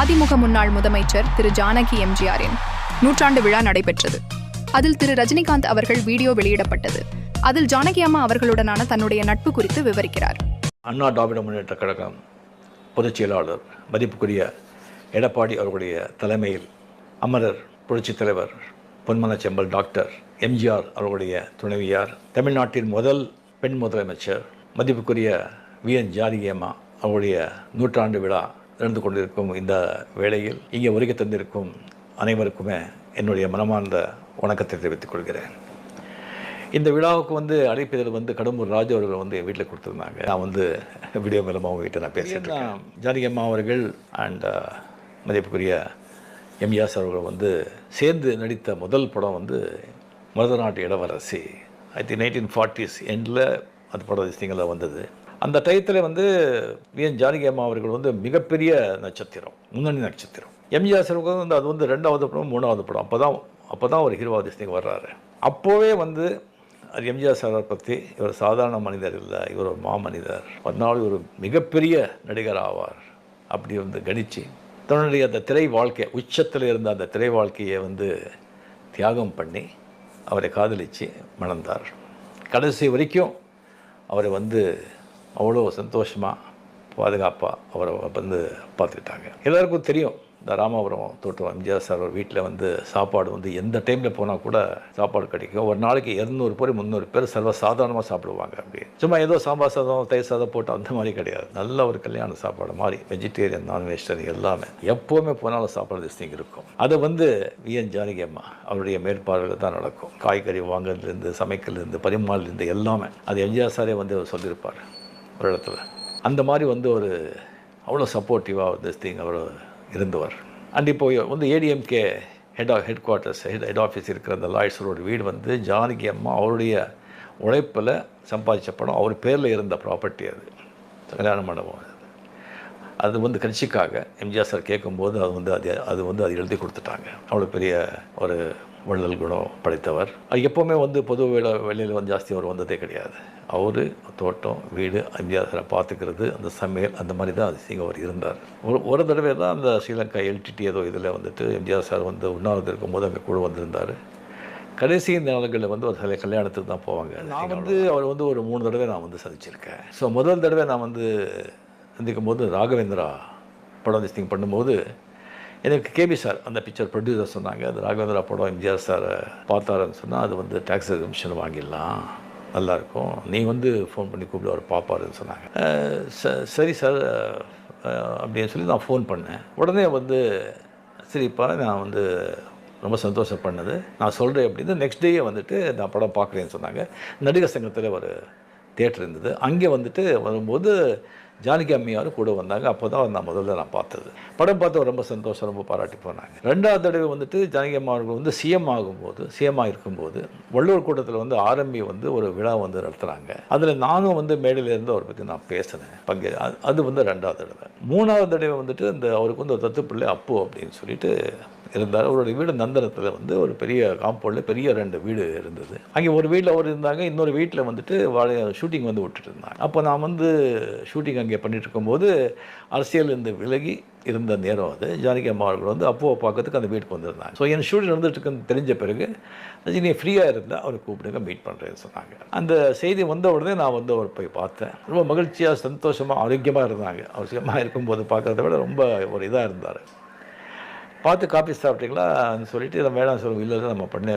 அதிமுக முன்னாள் முதலமைச்சர் திரு ஜானகி எம்ஜிஆரின் நூற்றாண்டு விழா நடைபெற்றது. அதில் திரு ரஜினிகாந்த் அவர்கள் வீடியோ வெளியிடப்பட்டது. அதில் ஜானகி அம்மா அவர்களுடனான தன்னுடைய நட்பு குறித்து விவரிக்கிறார். அண்ணா திராவிட முன்னேற்ற கழகம் பொதுச் செயலாளர் மதிப்புக்குரிய எடப்பாடி அவர்களுடைய தலைமையில் அமரர் புரட்சித் தலைவர் பொன்மன செம்பல் டாக்டர் எம்ஜிஆர் அவர்களுடைய துணைவியார் தமிழ்நாட்டின் முதல் பெண் முதலமைச்சர் மதிப்புக்குரிய வி என் ஜானகியம்மா அவருடைய நூற்றாண்டு விழா நடந்து கொண்டிருக்கும் இந்த வேளையில் இங்கே வருகை தந்திருக்கும் அனைவருக்குமே என்னுடைய மனமார்ந்த வணக்கத்தை தெரிவித்துக் கொள்கிறேன். இந்த விழாவுக்கு வந்து அழைப்பதில் வந்து கடம்பூர் ராஜு அவர்கள் வந்து என் வீட்டில் கொடுத்துருந்தாங்க. நான் வந்து வீடியோ மூலமாக உங்ககிட்ட நான் பேசிட்டு இருக்கேன். ஜானகி அம்மா அவர்கள் அண்ட் மதிப்புக்குரிய எம்ஜிஆர் அவர்கள் வந்து சேர்ந்து நடித்த முதல் படம் வந்து மருதநாட்டு இளவரசி. ஐ திங்க் நைன்டீன் ஃபார்ட்டிஸ் எண்டில் அது படம் விஷயங்களில் வந்தது. அந்த டயத்தில் வந்து வி. என். ஜானகி அம்மா அவர்கள் வந்து மிகப்பெரிய நட்சத்திரம் முன்னணி நட்சத்திரம். எம்ஜிஆர் அவர்கள் வந்து அது வந்து ரெண்டாவது படம் மூணாவது படம். அப்போ தான் அப்போ தான் ஒரு ஹீரோ அதிசயம் வர்றாரு. அப்போவே வந்து அது எம்ஜிஆர் சாரை பற்றி இவர் சாதாரண மனிதர் இல்லை இவர் ஒரு மாமனிதர். அதனால் ஒரு மிகப்பெரிய நடிகர் ஆவார். அப்படி வந்து கணிச்சு தன்னுடைய அந்த திரை வாழ்க்கை உச்சத்தில் இருந்த அந்த திரை வாழ்க்கையை வந்து தியாகம் பண்ணி அவரை காதலித்து மணந்தார். கடைசி வரைக்கும் அவரை வந்து அவ்வளோ சந்தோஷமாக பாதுகாப்பாக அவரை வந்து பார்த்துக்கிட்டாங்க. எல்லாருக்கும் தெரியும் இந்த ராமபுரம் தோட்டம் எம்ஜிஆர் சார் வீட்டில் வந்து சாப்பாடு வந்து எந்த டைமில் போனால் கூட சாப்பாடு கிடைக்கும். ஒரு நாளைக்கு இரநூறு பேர் முந்நூறு பேர் சர்வ சாதாரணமாக சாப்பிடுவாங்க அப்படி சும்மா ஏதோ சாம்பார் சாதம் தயிர் சாதம் போட்டு அந்த மாதிரி கிடையாது. நல்ல ஒரு கல்யாண சாப்பாடு மாதிரி வெஜிடேரியன் நான் வெஜிடேரியன் எல்லாமே. எப்போவுமே போனாலும் சாப்பாடு திஸ்டிங் இருக்கும். அது வந்து வி. என். ஜானகி அம்மா அவருடைய மேற்பார்வையில் தான் நடக்கும். காய்கறி வாங்குறதுலேருந்து சமைக்கிறதுலேருந்து பரிமாறதுலேருந்து எல்லாமே. அது எம்ஜிஆர் சாரே வந்து சொல்லியிருப்பார். ஒரு இடத்துல அந்த மாதிரி வந்து ஒரு அவ்வளோ சப்போர்ட்டிவாக வந்து திங் அவர் இருந்தவர். அண்ட் இப்போ வந்து ADMK head headquarters head head office இருக்கிற அந்த லாய்ஸரோட வீடு வந்து ஜானகி அம்மா அவருடைய உழைப்பில் சம்பாதிச்ச படம் அவர் பேரில் இருந்த ப்ராப்பர்ட்டி அது. கல்யாண மண்டபம் அது வந்து கட்சிக்காக எம்ஜிஆர் சார் கேட்கும்போது அது வந்து அது அது வந்து அது எழுதி கொடுத்துட்டாங்க. அவ்வளோ பெரிய ஒரு வள்ளல் குணம் படைத்தவர். அது எப்போவுமே வந்து பொது வேலை வெளியில் வந்து ஜாஸ்தி அவர் வந்ததே கிடையாது. அவர் தோட்டம் வீடு எம்ஜிஆர் சாரை பார்த்துக்கிறது அந்த சமையல் அந்த மாதிரி தான் அதிசயம் அவர் இருந்தார். ஒரு ஒரு தடவை தான் அந்த ஸ்ரீலங்கா எல்டிடி ஏதோ இதில் வந்துட்டு எம்ஜிஆர் சார் வந்து உண்ணாவிரதம் இருக்கும்போது அங்கே கூட வந்திருந்தார். கடைசி நாள்களில் வந்து ஒரு சில கல்யாணத்துக்கு தான் போவாங்க. நான் வந்து அவர் வந்து ஒரு மூணு தடவை நான் வந்து சந்திச்சிருக்கேன். ஸோ முதல் தடவை நான் வந்து சந்திக்கும் போது ராகவேந்திரா படம் திஸ்டிங் பண்ணும்போது எனக்கு கேபி சார் அந்த பிக்சர் ப்ரொடியூசர் சொன்னாங்க அது ராகவேந்திரா படம் எம்ஜிஆர் சாரை பார்த்தாருன்னு சொன்னால் அது வந்து டேக்ஸ் எக்ஸிபிஷன் வாங்கிடலாம். நல்லாயிருக்கும் நீ வந்து ஃபோன் பண்ணி கூப்பிட்டு அவர் பார்ப்பாருன்னு சொன்னாங்க. ச- சரி சார் அப்படின்னு சொல்லி நான் ஃபோன் பண்ணேன். உடனே வந்து சரிப்பா நான் வந்து ரொம்ப சந்தோஷம் பண்ணது நான் சொல்கிறேன் அப்படின்னு நெக்ஸ்ட் டேயே வந்துட்டு நான் படம் பார்க்குறேன்னு சொன்னாங்க. நடிகர் சங்கத்தில் ஒரு தேட்டர் இருந்தது. அங்கே வந்துட்டு வரும்போது ஜானகி அம்மையார் கூட வந்தாங்க. அப்போ தான் நான் முதல்ல நான் பார்த்தது. படம் பார்த்து ரொம்ப சந்தோஷம் ரொம்ப பாராட்டி போனாங்க. ரெண்டாவது தடவை வந்துட்டு ஜானகி அம்மா வந்து சிஎம் ஆகும்போது சிஎம் இருக்கும்போது வள்ளுவர் கூட்டத்தில் வந்து ஆரம்பி வந்து ஒரு விழா வந்து நடத்துகிறாங்க அதில் நானும் வந்து மேடையில் இருந்து அவரை பற்றி நான் பேசினேன். பங்கே அது- அது வந்து ரெண்டாவது தடவை. மூணாவது தடவை வந்துட்டு இந்த அவருக்கு வந்து ஒரு தத்து பிள்ளை அப்பு அப்படின்னு சொல்லிட்டு இருந்தார் அவருடைய வீடு நந்தனத்தில் வந்து ஒரு பெரிய காம்பவுண்டில் பெரிய ரெண்டு வீடு இருந்தது. அங்கே ஒரு வீட்டில் அவர் இருந்தாங்க. இன்னொரு வீட்டில் வந்துட்டு வாழை ஷூட்டிங் வந்து விட்டுட்டு இருந்தாங்க அப்போ நான் வந்து ஷூட்டிங் அங்கே பண்ணிட்டு இருக்கும்போது அரசியல் இருந்து விலகி இருந்த நேரம் அது. ஜானகி அம்மா அவர்கள் வந்து அப்போவை பார்க்கறதுக்கு அந்த வீட்டுக்கு வந்திருந்தாங்க. ஸோ என் ஷூட்டிங் நடந்துட்டுருக்குன்னு தெரிஞ்ச பிறகு ரஜினி ஃப்ரீயாக இருந்தால் அவரை கூப்பிடுங்க மீட் பண்ணுறேன்னு சொன்னாங்க. அந்த செய்தி வந்த உடனே நான் வந்து அவர் போய் பார்த்தேன். ரொம்ப மகிழ்ச்சியாக சந்தோஷமாக ஆரோக்கியமாக இருந்தாங்க. அவசியமாக இருக்கும்போது பார்க்குறத விட ரொம்ப ஒரு இதாக இருந்தார். பார்த்து காப்பி சாப்பிட்டீங்களா சொல்லிட்டு இதை மேடம் சொல்லுவோம் இல்லை இல்லை நம்ம பண்ணே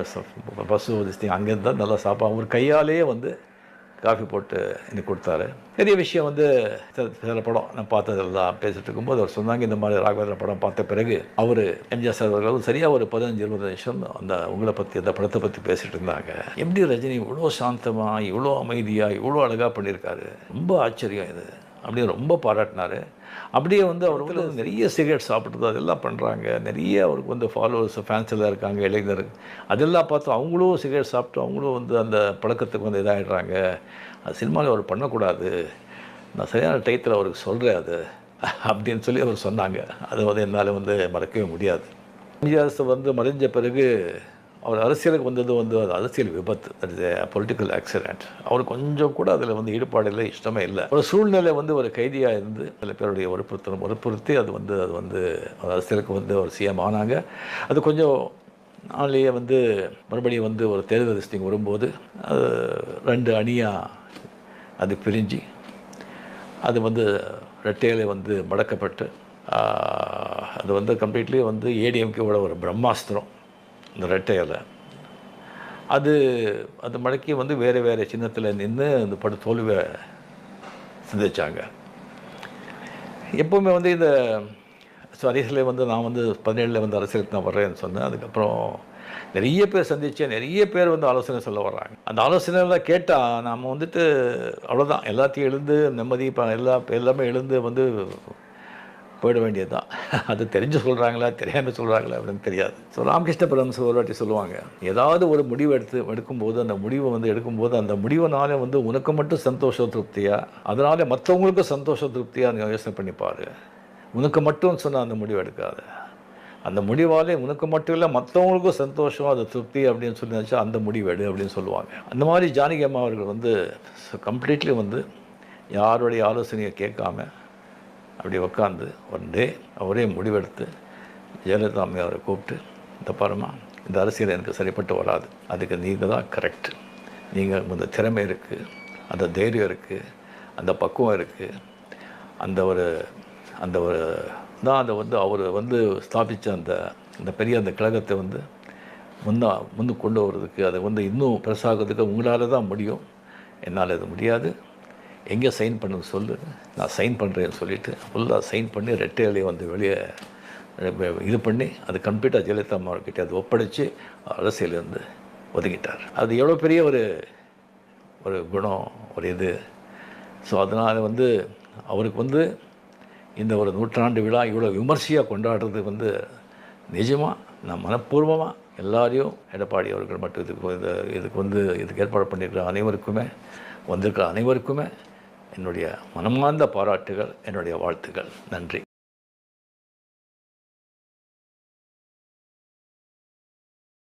பசு திஸ்டிங் அங்கேருந்து தான் நல்லா சாப்பிடும் அவர் கையாலேயே வந்து காஃபி போட்டு எனக்கு கொடுத்தாரு. பெரிய விஷயம் வந்து சில சில படம் நான் பார்த்ததெல்லாம் பேசிட்டு இருக்கும்போது அவர் சொன்னாங்க இந்த மாதிரி ராகவேந்திர படம் பார்த்த பிறகு அவர் எம்ஜிஆர் சார் அவர்கள் சரியாக ஒரு பதினஞ்சு இருபது நிமிஷம் அந்த உங்களை பற்றி அந்த படத்தை பற்றி பேசிட்டு இருந்தாங்க. எப்படி ரஜினி இவ்வளோ சாந்தமாக இவ்வளோ அமைதியாக இவ்வளோ அழகாக பண்ணியிருக்காரு. ரொம்ப ஆச்சரியம் இது. அப்படின்னு ரொம்ப பாராட்டினார். அப்படியே வந்து அவர் வந்து நிறைய சிகரெட் சாப்பிட்றது அதெல்லாம் பண்ணுறாங்க நிறைய அவருக்கு வந்து ஃபாலோவர்ஸ் ஃபேன்ஸ் எல்லாம் இருக்காங்க இளைஞர். அதெல்லாம் பார்த்து அவங்களும் சிகரெட் சாப்பிட்டு அவங்களும் வந்து அந்த பழக்கத்துக்கு வந்து இதாகிடுறாங்க அது சினிமாவில் அவர் பண்ணக்கூடாது. நான் சரியான டயத்தில் அவருக்கு சொல்கிறேன் அது. அப்படின்னு சொல்லி அவர் சொன்னாங்க. அது வந்து என்னால் வந்து மறக்கவே முடியாது. எம்ஜிஆர் வந்து மறைஞ்ச பிறகு அவர் அரசியலுக்கு வந்தது வந்து அது அரசியல் விபத்து. அது பொலிட்டிக்கல் ஆக்சிடென்ட் அவர் கொஞ்சம் கூட அதில் வந்து ஈடுபாடு இல்லை இஷ்டமே இல்லை. ஒரு சூழ்நிலை வந்து ஒரு கைதியாக இருந்து சில பேருடைய வற்புறுத்தலும் வற்புறுத்தி அது வந்து அது வந்து அவர் அரசியலுக்கு வந்து ஒரு சிஎம் ஆனாங்க. அது கொஞ்சம் நாளையே வந்து மறுபடியும் வந்து ஒரு தேர்தல் லிஸ்டிங் வரும்போது அது ரெண்டு அணியாக அது பிரிஞ்சு அது வந்து ரெட்டையில வந்து மடக்கப்பட்டு அது வந்து கம்ப்ளீட்லி வந்து ஏடிஎம்கேவோட ஒரு பிரம்மாஸ்திரம். இந்த ரெட்டையில அது அது மடக்கி வந்து வேறு வேறு சின்னத்தில் நின்று அந்த படு தோல்வியை சந்திச்சாங்க. எப்போவுமே வந்து இந்த ஸோ வந்து நான் வந்து பதினேழில் வந்து அரசியலுக்கு நான் வர்றேன்னு சொன்னேன். அதுக்கப்புறம் நிறைய பேர் சந்தித்தேன் நிறைய பேர் வந்து ஆலோசனை சொல்ல வர்றாங்க. அந்த ஆலோசனைலாம் கேட்டால் நாம் வந்துட்டு அவ்வளோதான் எல்லாத்தையும் எழுந்து நிம்மதி இப்போ எல்லா எல்லாமே எழுந்து வந்து போயிட வேண்டியது தான் அது தெரிஞ்சு சொல்கிறாங்களா தெரியாமல் சொல்கிறாங்களா அப்படின்னு தெரியாது. ஸோ ராமகிருஷ்ண பரமசு ஒரு வாட்டி சொல்லுவாங்க ஏதாவது ஒரு முடிவு எடுத்து எடுக்கும்போது அந்த முடிவை வந்து எடுக்கும்போது அந்த முடிவுனால வந்து உனக்கு மட்டும் சந்தோஷ திருப்தியாக அதனால மற்றவங்களுக்கும் சந்தோஷ திருப்தியாக நீ யோசனை பண்ணிப்பார் உனக்கு மட்டும் சொன்னால் அந்த முடிவு எடுக்காத. அந்த முடிவாலே உனக்கு மட்டும் இல்லை மற்றவங்களுக்கும் சந்தோஷம் அது திருப்தி அப்படின்னு சொல்லி நினச்சா அந்த முடிவு எடு அப்படின்னு சொல்லுவாங்க. அந்த மாதிரி ஜானகி அம்மா அவர்கள் வந்து கம்ப்ளீட்லி வந்து யாருடைய ஆலோசனையை கேட்காம அப்படி உட்காந்து ஒன் டே அவரே முடிவெடுத்து ஜெயலலிதா அம்மையை அவரை கூப்பிட்டு இந்த பாருமா இந்த அரசியல் எனக்கு சரிப்பட்டு வராது. அதுக்கு நீங்கள் தான் கரெக்ட் நீங்கள் இந்த திறமை இருக்குது அந்த தைரியம் இருக்குது அந்த பக்குவம் இருக்குது அந்த ஒரு அந்த ஒரு தான் அதை வந்து அவர் வந்து ஸ்தாபித்த அந்த அந்த பெரிய அந்த கழகத்தை வந்து முன்னா முன்னு கொண்டு வர்றதுக்கு அதை வந்து இன்னும் பெருசாகிறதுக்கு உங்களால் தான் முடியும். என்னால் அது முடியாது. எங்கே சைன் பண்ண சொல்லு. நான் சைன் பண்ணுறேன்னு சொல்லிட்டு ஃபுல்லாக சைன் பண்ணி ரெட்டையிலையும் வந்து வெளியே இது பண்ணி அது கம்ப்ளீட்டாக ஜெயலலிதா அம்மாவர்கிட்ட அதை ஒப்படைச்சு அரசியலேருந்து ஒதுக்கிட்டார். அது எவ்வளோ பெரிய ஒரு ஒரு குணம் ஒரு இது. ஸோ அதனால் வந்து அவருக்கு வந்து இந்த ஒரு நூற்றாண்டு விழா இவ்வளோ விமர்சையாக கொண்டாடுறது வந்து நிஜமாக நான் மனப்பூர்வமாக எல்லாரையும் எடப்பாடி அவர்கள் மட்டும் இதுக்கு இது இதுக்கு வந்து இதுக்கு ஏற்பாடு பண்ணியிருக்கிற அனைவருக்குமே வந்திருக்கிற அனைவருக்குமே என்னுடைய மனமார்ந்த பாராட்டுகள் என்னுடைய வாழ்த்துகள். நன்றி.